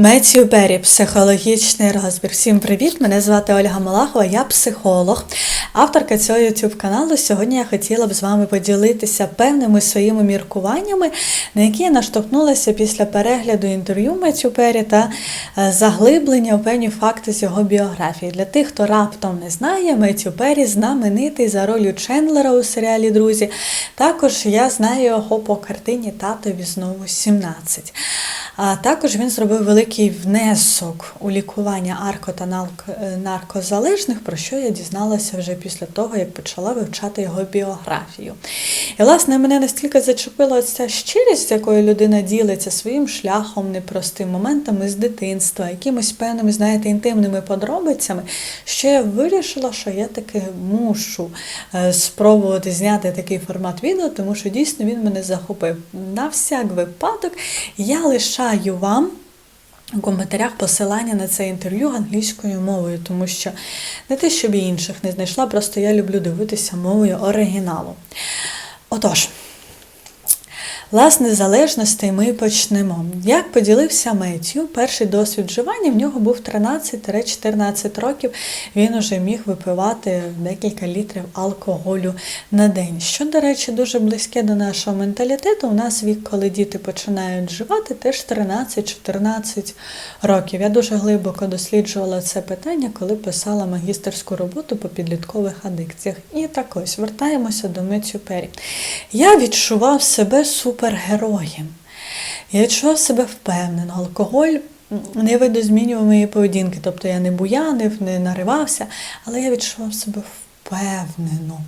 Меттью Беррі, психологічний розбір. Всім привіт! Мене звати Ольга Малахова, я психолог, авторка цього YouTube каналу. Сьогодні я хотіла б з вами поділитися певними своїми міркуваннями, на які я наштовхнулася після перегляду інтерв'ю Меттью Беррі та е, заглиблення у певні факти з його біографії. Для тих, хто раптом не знає, Меттью Беррі знаменитий за ролью Чендлера у серіалі Друзі. Також я знаю його по картині Татові знову 17. А також він зробив великий внесок у лікування арко та е, наркозалежних, про що я дізналася вже після того, як почала вивчати його біографію. І, власне, мене настільки зачепила ця щирість, якою людина ділиться своїм шляхом, непростим моментами з дитинства, якимось певними, знаєте, інтимними подробицями, що я вирішила, що я таки мушу е, спробувати зняти такий формат відео, тому що дійсно він мене захопив. На всяк випадок я лишаю вам. У коментарях посилання на це інтерв'ю англійською мовою, тому що не те, щоб і інших не знайшла, просто я люблю дивитися мовою оригіналу. Отож, власне, залежностей ми почнемо. Як поділився Меттю, перший досвід вживання в нього був 13-14 років. Він уже міг випивати декілька літрів алкоголю на день. Що, до речі, дуже близьке до нашого менталітету. У нас вік, коли діти починають вживати, теж 13-14 років. Я дуже глибоко досліджувала це питання, коли писала магістерську роботу по підліткових адикціях. І так ось вертаємося до Меттю Пері. Я відчував себе супергероєм. Я відчував себе впевнено. Алкоголь не видозмінював моєї поведінки. Тобто я не буянив, не наривався, але я відчував себе впевнено.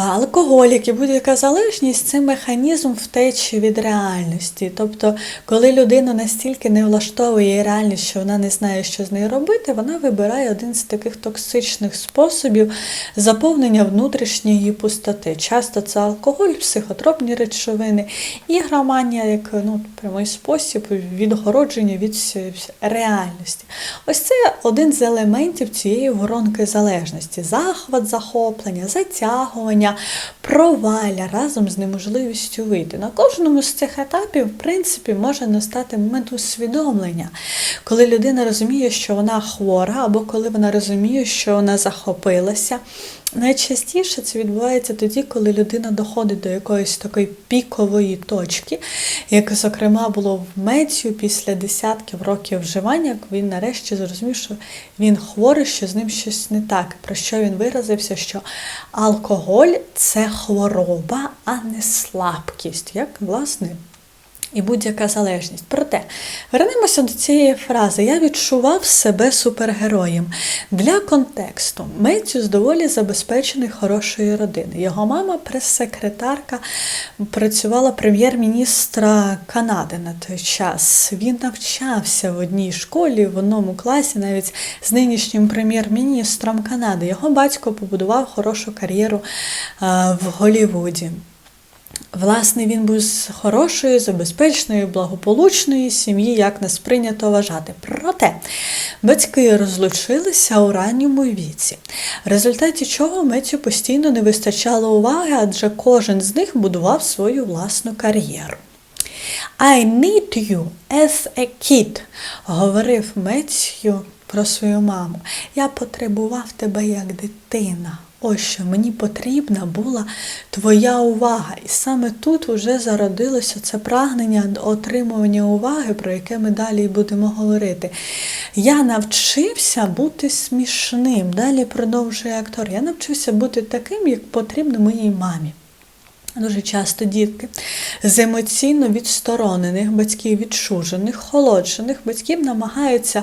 А Алкоголь, і будь-яка залежність, це механізм втечі від реальності. Тобто, коли людина настільки не влаштовує реальність, що вона не знає, що з нею робити, вона вибирає один з таких токсичних способів заповнення внутрішньої пустоти. Часто це алкоголь, психотропні речовини і грамання як ну, прямий спосіб відгородження від реальності. Ось це один з елементів цієї воронки залежності: захват, захоплення, затягування проваля разом з неможливістю вийти. На кожному з цих етапів, в принципі, може настати момент усвідомлення, коли людина розуміє, що вона хвора, або коли вона розуміє, що вона захопилася. Найчастіше це відбувається тоді, коли людина доходить до якоїсь такої пікової точки, як, зокрема, було в Мецію після десятків років вживання, він нарешті зрозумів, що він хворий, що з ним щось не так. Про що він виразився, що алкоголь це хвороба, а не слабкість, як, власне, і будь-яка залежність. Проте, вернемося до цієї фрази. Я відчував себе супергероєм. Для контексту Меттю з доволі забезпеченої хорошої родини. Його мама, прес-секретарка, працювала прем'єр-міністра Канади на той час. Він навчався в одній школі, в одному класі, навіть з нинішнім прем'єр-міністром Канади. Його батько побудував хорошу кар'єру в Голлівуді. Власне, він був з хорошої, забезпеченої, благополучної сім'ї, як нас прийнято вважати. Проте батьки розлучилися у ранньому віці, в результаті чого Меттю постійно не вистачало уваги, адже кожен з них будував свою власну кар'єру. I need you as a kid, говорив Меттю про свою маму. Я потребував тебе як дитина. Ось що мені потрібна була твоя увага. І саме тут вже зародилося це прагнення отримування уваги, про яке ми далі будемо говорити. Я навчився бути смішним. Далі продовжує актор. Я навчився бути таким, як потрібно моїй мамі. Дуже часто дітки з емоційно відсторонених батьків, відчужених, холоджених батьків намагаються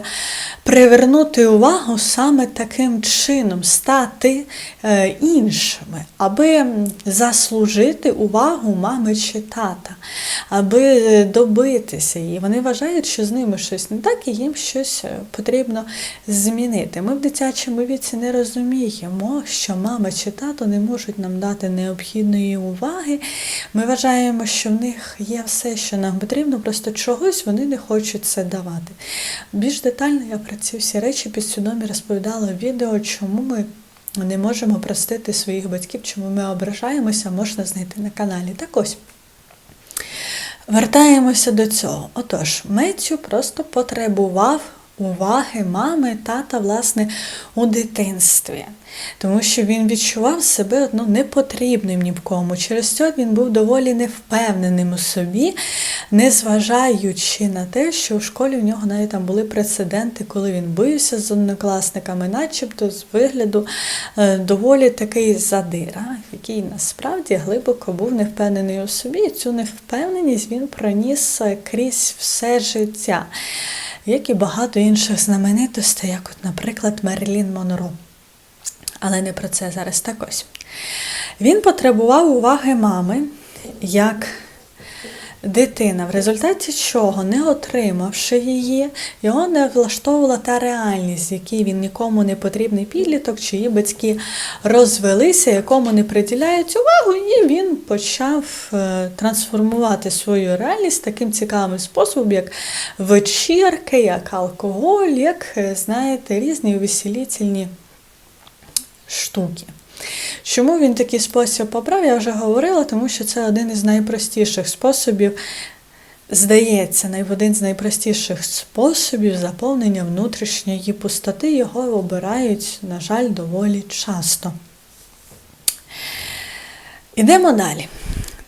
привернути увагу саме таким чином, стати е, іншими, аби заслужити увагу мами чи тата, аби добитися її. Вони вважають, що з ними щось не так і їм щось е, потрібно змінити. Ми в дитячому віці не розуміємо, що мама чи тато не можуть нам дати необхідної уваги. Ми вважаємо, що в них є все, що нам потрібно, просто чогось вони не хочуть це давати. Більш детально я про ці всі речі підсвідомі розповідала в відео, чому ми не можемо простити своїх батьків, чому ми ображаємося, можна знайти на каналі. Так ось. Вертаємося до цього. Отож, Меттю просто потребував уваги мами, тата, власне, у дитинстві. Тому що він відчував себе ну, непотрібним ні в кому. Через це він був доволі невпевненим у собі, незважаючи на те, що в школі в нього навіть там були прецеденти, коли він бився з однокласниками, начебто з вигляду е, доволі такий задира, який насправді глибоко був невпевнений у собі. І цю невпевненість він проніс е, крізь все життя як і багато інших знаменитостей, як, от, наприклад, Мерлін Монро. Але не про це зараз так ось. Він потребував уваги мами як дитина, в результаті чого, не отримавши її, його не влаштовувала та реальність, якій він нікому не потрібний підліток, чиї батьки розвелися, якому не приділяють увагу, і він почав е, трансформувати свою реальність таким цікавим способом, як вечірки, як алкоголь, як, е, знаєте, різні увеселітельні штуки. Чому він такий спосіб обрав, я вже говорила, тому що це один із найпростіших способів, здається, один з найпростіших способів заповнення внутрішньої пустоти. Його обирають, на жаль, доволі часто. Ідемо далі.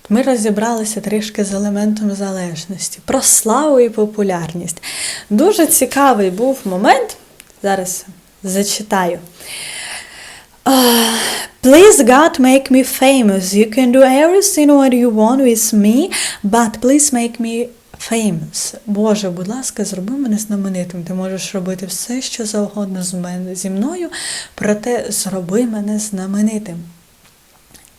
Ми розібралися трішки з елементом залежності, про славу і популярність. Дуже цікавий був момент, зараз зачитаю. Uh, please God make me famous. You can do everything what you want with me, but please make me famous. Боже, будь ласка, зроби мене знаменитим. Ти можеш робити все, що завгодно зі мною, проте зроби мене знаменитим.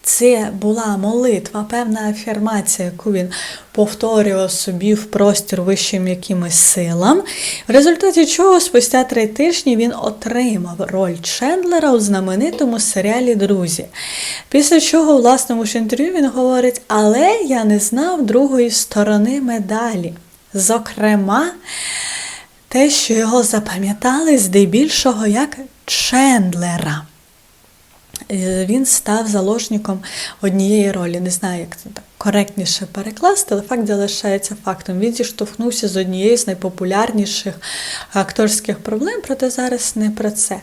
Це була молитва, певна афірмація, яку він повторював собі в простір вищим якимось силам, в результаті чого спустя три тижні він отримав роль Чендлера у знаменитому серіалі Друзі. Після чого у власному ж інтерв'ю він говорить, але я не знав другої сторони медалі. Зокрема, те, що його запам'ятали здебільшого як Чендлера. Е, він став заложником однієї ролі. Не знаю, як це так коректніше перекласти, але факт залишається фактом. Він зіштовхнувся з однією з найпопулярніших акторських проблем, проте зараз не про це.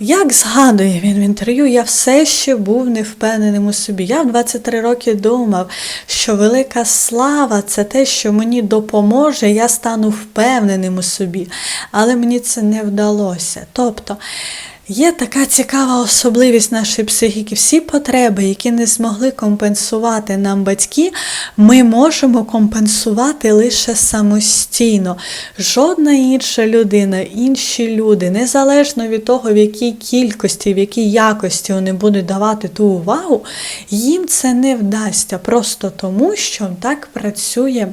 Як згадує він в інтерв'ю, я все ще був невпевненим у собі. Я в 23 роки думав, що велика слава це те, що мені допоможе, я стану впевненим у собі, але мені це не вдалося. Тобто Є така цікава особливість нашої психіки. Всі потреби, які не змогли компенсувати нам батьки, ми можемо компенсувати лише самостійно. Жодна інша людина, інші люди, незалежно від того, в якій кількості, в якій якості вони будуть давати ту увагу, їм це не вдасться просто тому, що так працює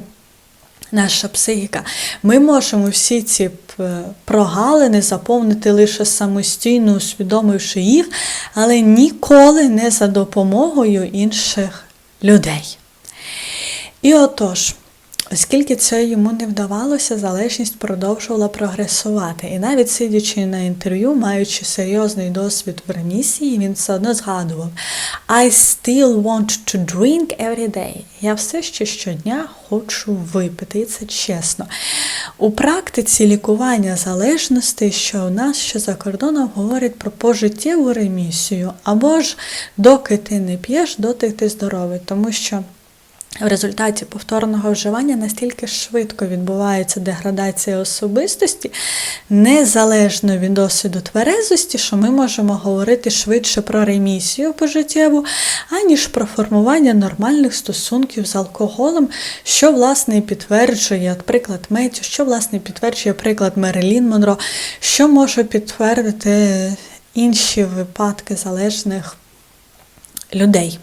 наша психіка. Ми можемо всі ці прогалини заповнити лише самостійно, усвідомивши їх, але ніколи не за допомогою інших людей. І отож. Оскільки це йому не вдавалося, залежність продовжувала прогресувати. І навіть сидячи на інтерв'ю, маючи серйозний досвід в ремісії, він все одно згадував: I still want to drink every day. Я все ще щодня хочу випити, і це чесно. У практиці лікування залежностей, що у нас що за кордоном говорять про пожиттєву ремісію, або ж доки ти не п'єш, доти ти здоровий, тому що. В результаті повторного вживання настільки швидко відбувається деградація особистості, незалежно від досвіду тверезості, що ми можемо говорити швидше про ремісію пожиттєву, аніж про формування нормальних стосунків з алкоголем, що, власне, підтверджує, приклад Меттю, що, власне, підтверджує приклад Мерелін Монро, що може підтвердити інші випадки залежних людей.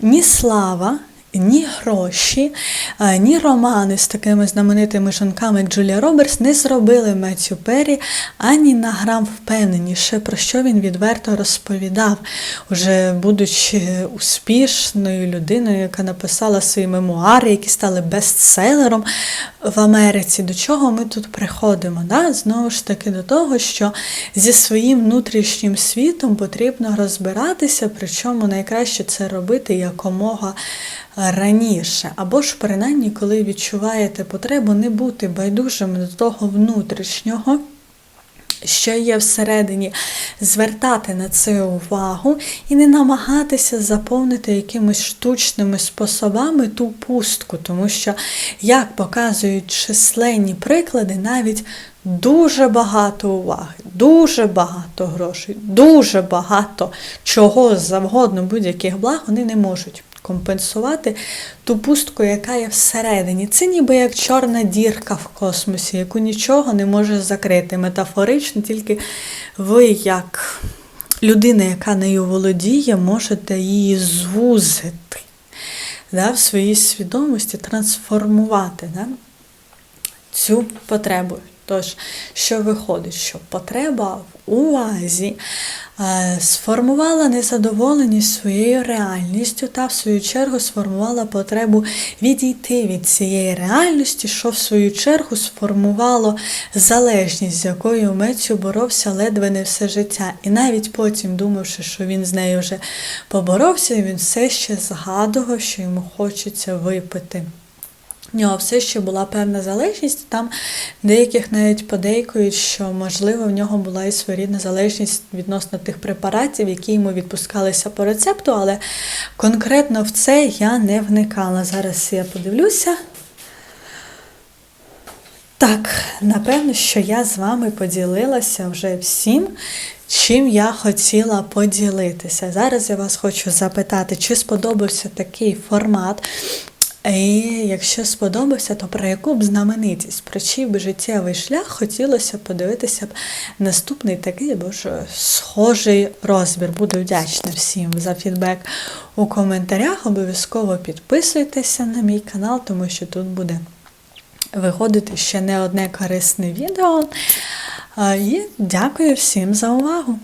Ні слава ні гроші, е, ні романи з такими знаменитими жінками, як Джулія Робертс, не зробили Меттю Перрі ані на грам впевненіше, про що він відверто розповідав, уже будучи успішною людиною, яка написала свої мемуари, які стали бестселером в Америці. До чого ми тут приходимо? Да? Знову ж таки, до того, що зі своїм внутрішнім світом потрібно розбиратися, причому найкраще це робити якомога раніше, або ж принаймні, коли відчуваєте потребу не бути байдужим до того внутрішнього. Що є всередині, звертати на це увагу і не намагатися заповнити якимись штучними способами ту пустку, тому що, як показують численні приклади, навіть дуже багато уваги, дуже багато грошей, дуже багато чого завгодно, будь-яких благ вони не можуть компенсувати ту пустку, яка є всередині. Це ніби як чорна дірка в космосі, яку нічого не може закрити. Метафорично, тільки ви, як людина, яка нею володіє, можете її звузити да, в своїй свідомості, трансформувати да, цю потребу. Тож, що виходить, що потреба увазі е, сформувала незадоволеність своєю реальністю та, в свою чергу, сформувала потребу відійти від цієї реальності, що в свою чергу сформувало залежність, з якою Мецю боровся ледве не все життя. І навіть потім, думавши, що він з нею вже поборовся, він все ще згадував, що йому хочеться випити. В нього все ще була певна залежність. Там деяких навіть подейкують, що, можливо, в нього була і своєрідна залежність відносно тих препаратів, які йому відпускалися по рецепту, але конкретно в це я не вникала. Зараз я подивлюся. Так, напевно, що я з вами поділилася вже всім, чим я хотіла поділитися. Зараз я вас хочу запитати, чи сподобався такий формат. І якщо сподобався, то про яку б знаменитість, про чий би життєвий шлях хотілося подивитися б наступний такий або ж схожий розбір. Буду вдячна всім за фідбек у коментарях. Обов'язково підписуйтеся на мій канал, тому що тут буде виходити ще не одне корисне відео. І дякую всім за увагу!